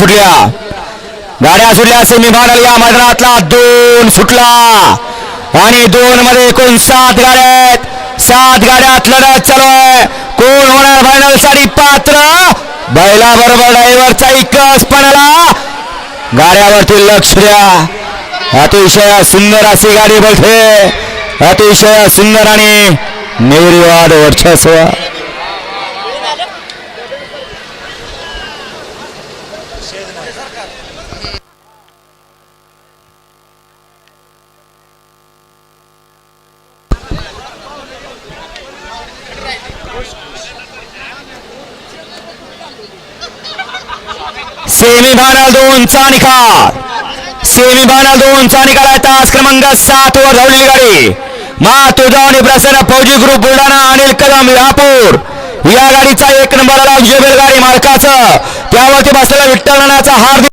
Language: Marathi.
सुटल्या गाड्या सुटल्या सेमीफायनल या मैदानातला दोन सुटला आणि दोन मध्ये एकूण सात गाड्या आहेत. सात गाड्यात लढत चालू आहे कोण होणार फायनलसाठी पात्र? बैला बरोबर ड्रायव्हरचा इकस पणाला. गाड्यावरती लक्ष द्या. अतिशय सुंदर अशी गाडी बसते अतिशय सुंदर आणि निर्वाद वर्चस्व. सेमी फायनल दोनचा निकाल सेमी फायनल दोनचा निकाल आहे तास क्रमांक सात वर धावलेली गाडी मा तुळजावणी प्रसन्न फौजी ग्रुप बुलढाणा अनिल कदम यापूर. या गाडीचा एक नंबर आला विजय बैलगाडी मालकाचं. त्यावरती बसलेला विठ्ठल नानाचा हार्दिक